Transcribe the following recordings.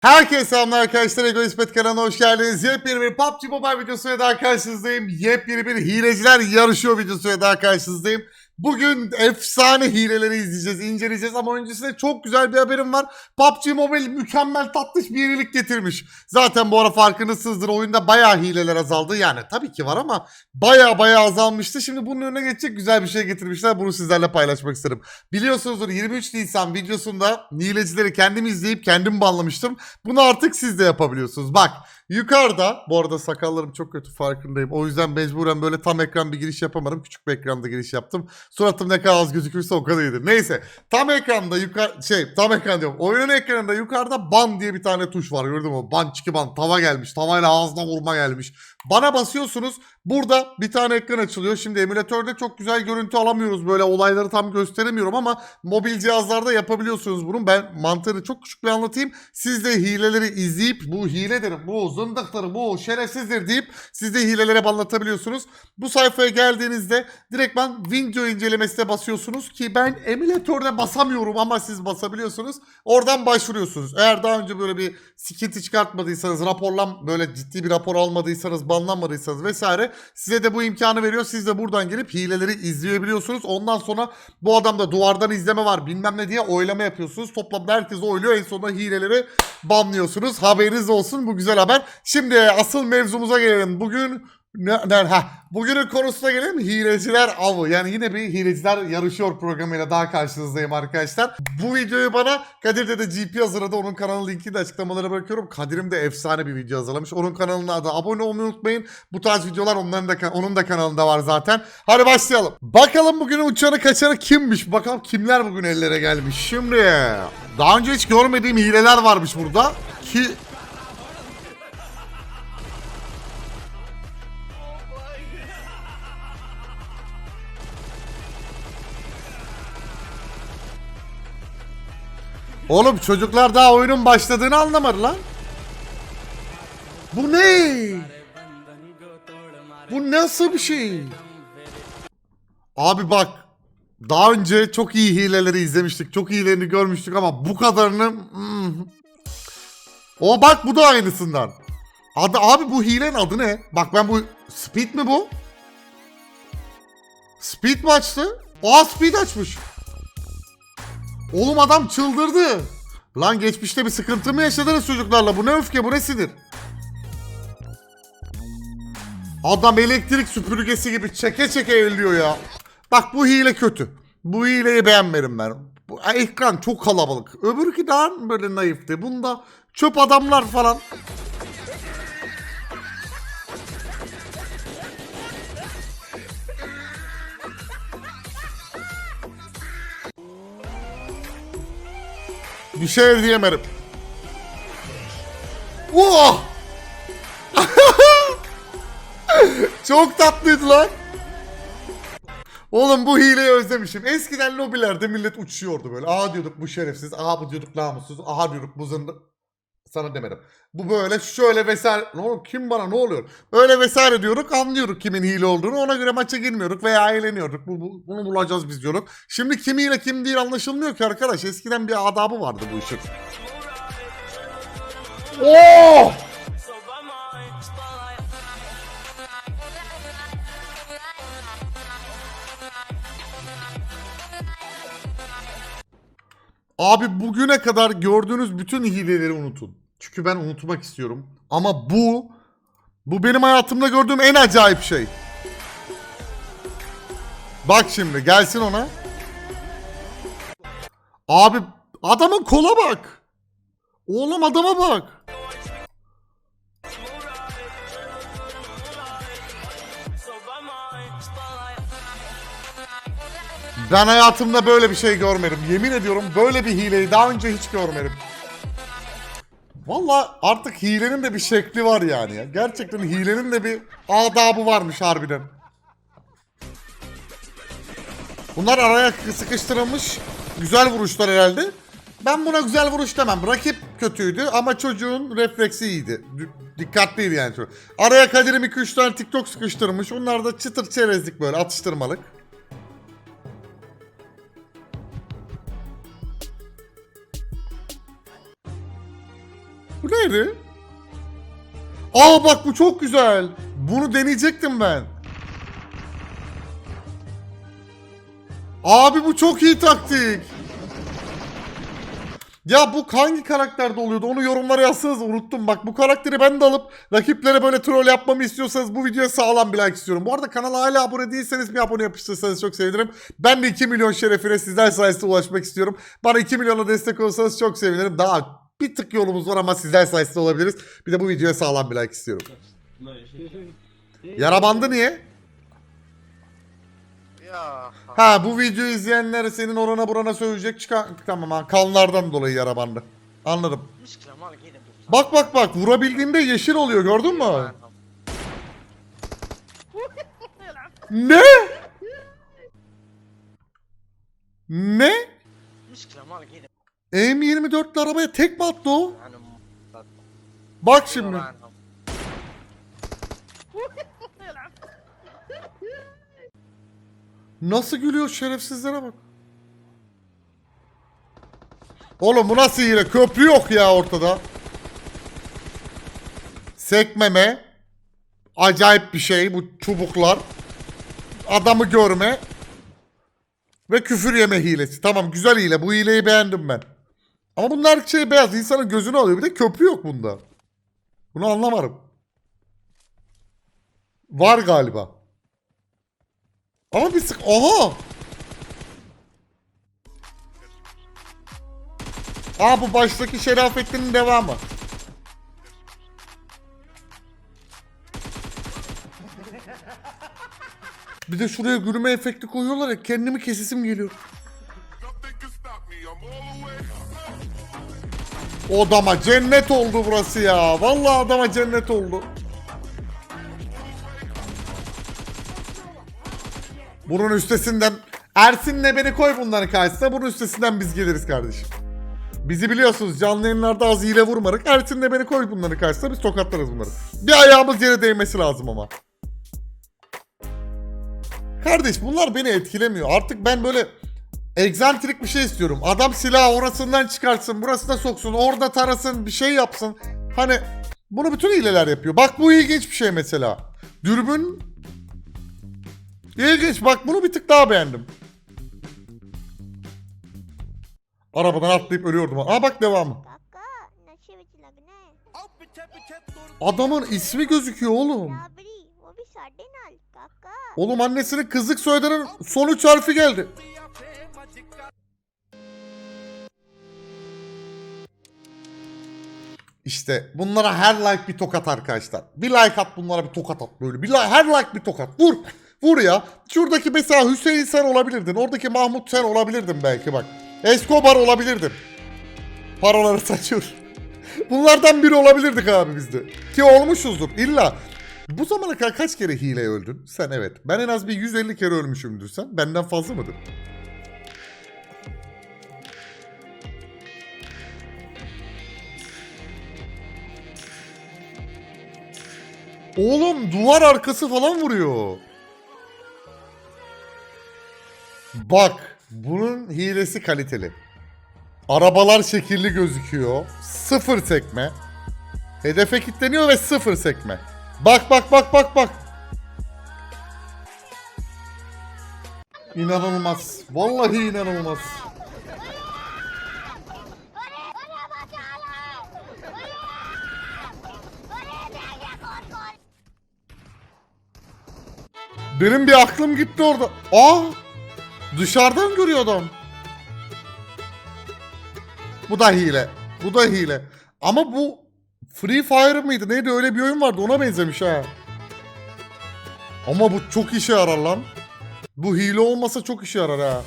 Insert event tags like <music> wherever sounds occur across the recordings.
Herkese selamlar arkadaşlar. Egoist Pet kanalına hoş geldiniz. Yepyeni bir PUBG Mobile videosuyla daha karşınızdayım. Yepyeni bir hileciler yarışıyor videosuyla daha karşınızdayım. Bugün efsane hileleri izleyeceğiz, inceleyeceğiz ama öncesinde çok güzel bir haberim var. PUBG Mobile mükemmel tatlış bir yenilik getirmiş. Zaten bu ara farkındasınızdır oyunda bayağı hileler azaldı. Yani tabii ki var ama bayağı bayağı azalmıştı. Şimdi bunun önüne geçecek güzel bir şey getirmişler. Bunu sizlerle paylaşmak isterim. Biliyorsunuzdur 23 Nisan videosunda hilecileri kendim izleyip kendim banlamıştım. Bunu artık siz de yapabiliyorsunuz. Bak yukarıda bu arada sakallarım çok kötü farkındayım. O yüzden mecburen böyle tam ekran bir giriş yapamadım. Küçük bir ekranda giriş yaptım. Suratım ne kadar az gözükürse o kadar iyidir. Neyse tam ekranda yukarı şey tam ekran diyorum. Oyunun ekranında yukarıda ban diye bir tane tuş var gördün mü? Ban çiki ban tava gelmiş. Tavayla ağzına vurma gelmiş. Bana basıyorsunuz. Burada bir tane ekran açılıyor. Şimdi emülatörde çok güzel görüntü alamıyoruz. Böyle olayları tam gösteremiyorum ama mobil cihazlarda yapabiliyorsunuz bunu. Ben mantığını çok küçük bir anlatayım. Siz de hileleri izleyip bu hiledir, bu zındıktır, bu şerefsizdir deyip siz de hilelere anlatabiliyorsunuz. Bu sayfaya geldiğinizde direktman video incelemesine basıyorsunuz ki ben emülatörde basamıyorum ama siz basabiliyorsunuz. Oradan başvuruyorsunuz. Eğer daha önce böyle bir sıkıntı çıkartmadıysanız, raporlan böyle ciddi bir rapor almadıysanız, banlanmadıysanız vesaire size de bu imkanı veriyor. Siz de buradan gelip hileleri izleyebiliyorsunuz. Ondan sonra bu adamda duvardan izleme var bilmem ne diye oylama yapıyorsunuz. Toplamda herkes oyluyor. En sonunda hileleri banlıyorsunuz. Haberiniz olsun bu güzel haber. Şimdi asıl mevzumuza gelelim. Bugün ne, ha, bugünün konusuna gelelim. Hileciler avı. Yani yine bir hileciler yarışıyor programıyla daha karşınızdayım arkadaşlar. Bu videoyu bana Kadir de GP hazırladı. Onun kanalı linkini de açıklamalara bırakıyorum. Kadir'im de efsane bir video hazırlamış. Onun kanalına da abone olmayı unutmayın. Bu tarz videolar onların da onun da kanalında var zaten. Hadi başlayalım. Bakalım bugünün uçanı kaçanı kimmiş? Bakalım kimler bugün ellere gelmiş. Şimdi daha önce hiç görmediğim hileler varmış burada. Ki Oğlum çocuklar daha oyunun başladığını anlamadı lan. Bu ne? Bu nasıl bir şey? Abi bak daha önce çok iyi hileleri izlemiştik. Çok iyilerini görmüştük ama bu kadarını... hmm. O bak bu da aynısından. Adı, abi bu hilenin adı ne? Bak ben bu... Speed mi bu? Speed mi açtı? Aa speed açmış. Oğlum adam çıldırdı. Lan geçmişte bir sıkıntı mı yaşadınız çocuklarla? Bu ne öfke bu ne sinir? Adam elektrik süpürgesi gibi çeke çeke elliyor ya. Bak bu hile kötü. Bu hileyi beğenmedim ben. Bu ekran çok kalabalık. Öbürkü daha böyle naifti. Bunda çöp adamlar falan. Bir şey diyemedim. Oh! <laughs> Çok tatlıydı lan. Oğlum bu hileyi özlemişim. Eskiden lobilerde millet uçuyordu böyle. Aha diyorduk bu şerefsiz. Aha bu diyorduk namussuz. Aha diyorduk bu zındı. Sana demedim. Bu böyle şöyle vesaire. Ne oğlum kim bana ne oluyor? Böyle vesaire diyorduk anlıyorduk kimin hile olduğunu. Ona göre maça girmiyorduk veya eğleniyorduk. Bu, bu- bunu bulacağız biz diyorduk. Şimdi kim hile kim değil anlaşılmıyor ki arkadaş. Eskiden bir adabı vardı bu işin. Oh! Abi bugüne kadar gördüğünüz bütün hileleri unutun. Çünkü ben unutmak istiyorum. Ama bu, bu benim hayatımda gördüğüm en acayip şey. Bak şimdi gelsin ona. Abi adamın kola bak. Oğlum adama bak. Ben hayatımda böyle bir şey görmedim. Yemin ediyorum böyle bir hileyi daha önce hiç görmedim. Valla artık hilenin de bir şekli var yani ya. Gerçekten hilenin de bir adabı varmış harbiden. Bunlar araya sıkıştırılmış güzel vuruşlar herhalde. Ben buna güzel vuruş demem. Rakip kötüydü ama çocuğun refleksi iyiydi. Dikkatliydi yani. Araya Kadir'im 2-3 tane TikTok sıkıştırmış. Onlar da çıtır çerezlik böyle atıştırmalık. Bu neydi? Aa bak bu çok güzel. Bunu deneyecektim ben. Abi bu çok iyi taktik. Ya bu hangi karakterde oluyordu? Onu yorumlara yazsanız unuttum. Bak bu karakteri ben de alıp rakiplere böyle troll yapmamı istiyorsanız bu videoya sağlam bir like istiyorum. Bu arada kanala hala abone değilseniz bir abone yapıştırsanız çok sevinirim. Ben de 2 milyon şerefine sizler sayesinde ulaşmak istiyorum. Bana 2 milyona destek olursanız çok sevinirim. Daha bir tık yolumuz var ama sizler sayesinde olabiliriz. Bir de bu videoya sağlam bir like istiyorum. Yara bandı niye? Ha bu videoyu izleyenler senin orana burana söyleyecek çıkan tamam ha kanlardan dolayı yara bandı. Anladım. Bak bak bak vurabildiğinde yeşil oluyor gördün mü? ne? Ne? M24'lü arabaya tek mi attı o? Bak şimdi. Nasıl gülüyor şerefsizlere bak. Oğlum bu nasıl hile? Köprü yok ya ortada. Sekmeme. Acayip bir şey bu çubuklar. Adamı görme. Ve küfür yeme hilesi. Tamam güzel hile. Bu hileyi beğendim ben. Ama bunlar şey beyaz. insanın gözünü alıyor. Bir de köprü yok bunda. Bunu anlamadım. Var galiba. Ama bir sık... Aha! Aa bu baştaki Şerafettin'in devamı. Bir de şuraya gülme efekti koyuyorlar ya kendimi kesesim geliyor. Odama cennet oldu burası ya. Vallahi adama cennet oldu. Bunun üstesinden Ersin'le beni koy bunların karşısına. Bunun üstesinden biz geliriz kardeşim. Bizi biliyorsunuz canlı yayınlarda az hile vurmadık. Ersin'le beni koy bunların karşısına biz tokatlarız bunları. Bir ayağımız yere değmesi lazım ama. Kardeş bunlar beni etkilemiyor. Artık ben böyle Egzantrik bir şey istiyorum. Adam silah orasından çıkarsın, burasına soksun, orada tarasın, bir şey yapsın. Hani bunu bütün hileler yapıyor. Bak bu ilginç bir şey mesela. Dürbün ilginç. Bak bunu bir tık daha beğendim. Arabadan atlayıp ölüyordum. Aa bak devamı. Adamın ismi gözüküyor oğlum. Oğlum annesinin kızlık soyadının son üç harfi geldi. İşte bunlara her like bir tokat arkadaşlar. Bir like at bunlara bir tokat at böyle. Bir like, her like bir tokat. Vur. Vur ya. Şuradaki mesela Hüseyin sen olabilirdin. Oradaki Mahmut sen olabilirdin belki bak. Escobar olabilirdin. Paraları saçıyor. <laughs> Bunlardan biri olabilirdik abi bizde. Ki olmuşuzdur illa. Bu zamana kadar kaç kere hile öldün? Sen evet. Ben en az bir 150 kere ölmüşümdür sen. Benden fazla mıdır? Oğlum duvar arkası falan vuruyor. Bak bunun hilesi kaliteli. Arabalar şekilli gözüküyor. Sıfır sekme. Hedefe kilitleniyor ve sıfır sekme. Bak bak bak bak bak. İnanılmaz. Vallahi inanılmaz. Benim bir aklım gitti orada. Aa! Dışarıdan görüyor adam. Bu da hile. Bu da hile. Ama bu Free Fire mıydı? Neydi? Öyle bir oyun vardı. Ona benzemiş ha. Ama bu çok işe yarar lan. Bu hile olmasa çok işe yarar ha.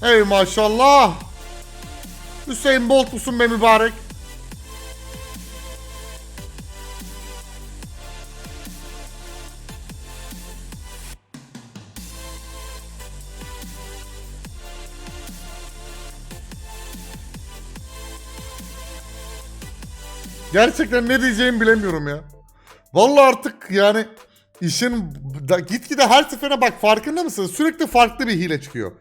Hey maşallah. Hüseyin Bolt musun be mübarek? Gerçekten ne diyeceğimi bilemiyorum ya. Vallahi artık yani işin da, gitgide her seferine bak farkında mısın? Sürekli farklı bir hile çıkıyor.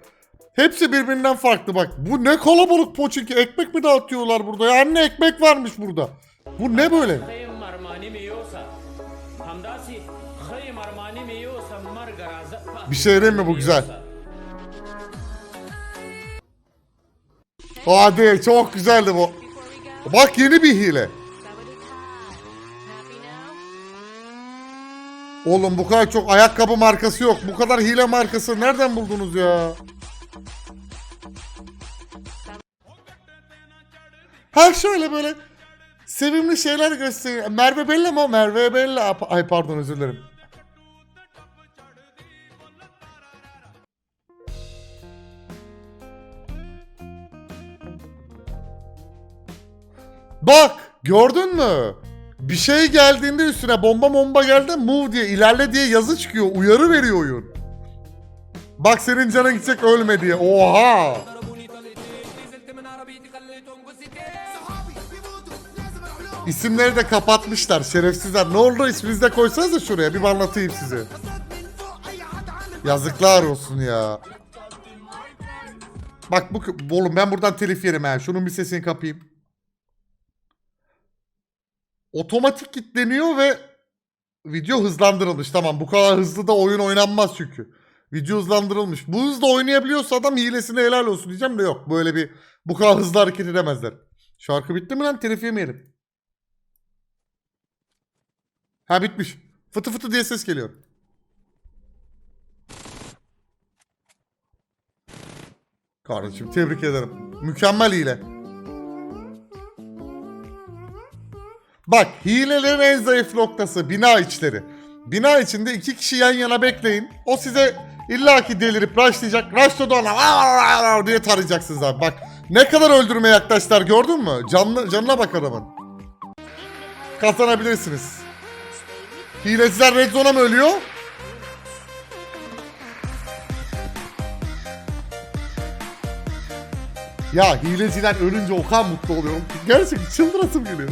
Hepsi birbirinden farklı bak. Bu ne kalabalık poçinki. Ekmek mi dağıtıyorlar burada? Ya anne ekmek varmış burada. Bu ne böyle? Bir şey mi bu güzel? Hadi çok güzeldi bu. Bak yeni bir hile. Oğlum bu kadar çok ayakkabı markası yok. Bu kadar hile markası nereden buldunuz ya? Ha şöyle böyle sevimli şeyler gösteriyor. Merve Bella mı? Merve Bella. Ay pardon özür dilerim. Bak gördün mü? Bir şey geldiğinde üstüne bomba bomba geldi move diye ilerle diye yazı çıkıyor. Uyarı veriyor oyun. Bak senin canın gidecek ölme diye. Oha. İsimleri de kapatmışlar şerefsizler. Ne oldu isminizi de koysanız da şuraya bir anlatayım size. Yazıklar olsun ya. Bak bu oğlum ben buradan telif yerim ha. Şunun bir sesini kapayım. Otomatik kilitleniyor ve video hızlandırılmış. Tamam bu kadar hızlı da oyun oynanmaz çünkü. Video hızlandırılmış. Bu hızda oynayabiliyorsa adam hilesine helal olsun diyeceğim de yok. Böyle bir bu kadar hızlı hareket edemezler. Şarkı bitti mi lan? Telif yemeyelim. Ha bitmiş. Fıtı fıtı diye ses geliyor. Kardeşim tebrik ederim. Mükemmel hile. Bak hilelerin en zayıf noktası bina içleri. Bina içinde iki kişi yan yana bekleyin. O size illaki delirip rushlayacak. Rushladı ona diye tarayacaksınız abi. Bak ne kadar öldürmeye yaklaştılar gördün mü? Canlı, canına bak adamın. Kazanabilirsiniz. Hileciler red zone'a mı ölüyor? Ya hileciler ölünce o kadar mutlu oluyorum. Gerçekten çıldırasım geliyor.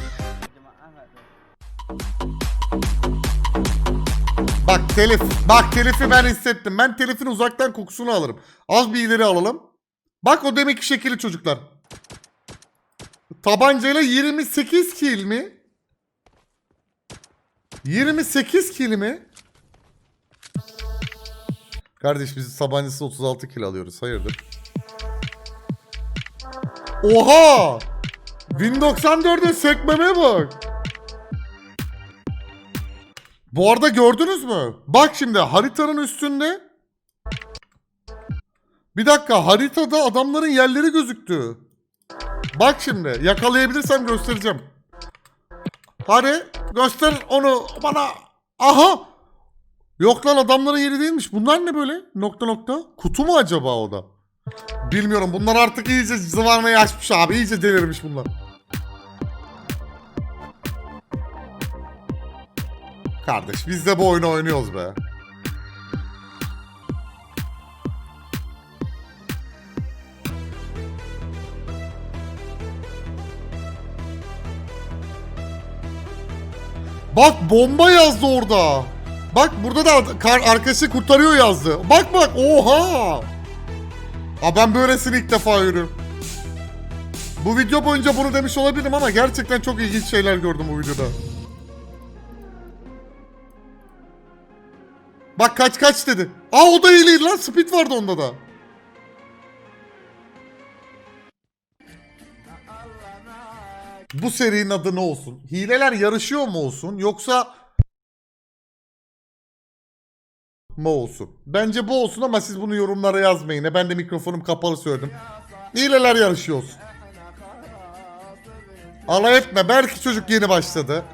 Bak telif. Bak telifi ben hissettim. Ben telifin uzaktan kokusunu alırım. Az bir ileri alalım. Bak o demek ki şekilli çocuklar. Tabancayla 28 kill mi? 28 kill mi? Kardeş biz tabancası 36 kill alıyoruz. Hayırdır? Oha! 1094'e sekmeme bak. Bu arada gördünüz mü? Bak şimdi haritanın üstünde. Bir dakika haritada adamların yerleri gözüktü. Bak şimdi yakalayabilirsem göstereceğim. Hadi göster onu bana. Aha! Yok lan adamların yeri değilmiş. Bunlar ne böyle? Nokta nokta. Kutu mu acaba o da? Bilmiyorum. Bunlar artık iyice zıvarmayı açmış abi. İyice delirmiş bunlar. Kardeş biz de bu oyunu oynuyoruz be. Bak bomba yazdı orada. Bak burada da kar arkadaşı kurtarıyor yazdı. Bak bak oha. Aa, ben böylesini ilk defa görüyorum. Bu video boyunca bunu demiş olabilirim ama gerçekten çok ilginç şeyler gördüm bu videoda. Bak kaç kaç dedi. Aa o da iyiydi lan. Speed vardı onda da. Bu serinin adı ne olsun? Hileler yarışıyor mu olsun yoksa mı olsun? Bence bu olsun ama siz bunu yorumlara yazmayın. E, Ben de mikrofonum kapalı söyledim. Hileler yarışıyor olsun. Alay etme. Belki çocuk yeni başladı.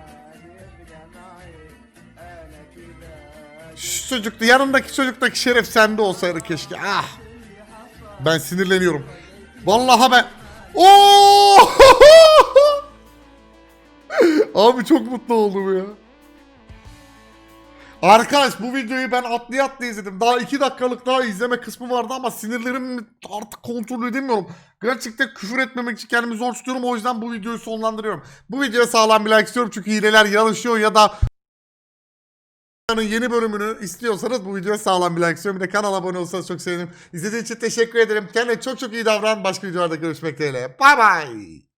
Şu çocukta yanındaki çocuktaki şeref sende olsaydı keşke. Ah. Ben sinirleniyorum. Vallahi ben Oo! <laughs> Abi çok mutlu oldum ya. Arkadaş bu videoyu ben atlaya atlaya izledim. Daha 2 dakikalık daha izleme kısmı vardı ama sinirlerimi artık kontrol edemiyorum. Gerçekten küfür etmemek için kendimi zor tutuyorum. O yüzden bu videoyu sonlandırıyorum. Bu videoya sağlam bir like istiyorum çünkü hileler yarışıyor ya da yeni bölümünü istiyorsanız bu videoya sağlam bir like istiyorum. Bir de kanala abone olursanız çok sevinirim. İzlediğiniz için teşekkür ederim. Kendine çok çok iyi davran. Başka videolarda görüşmek dileğiyle. Bay bay.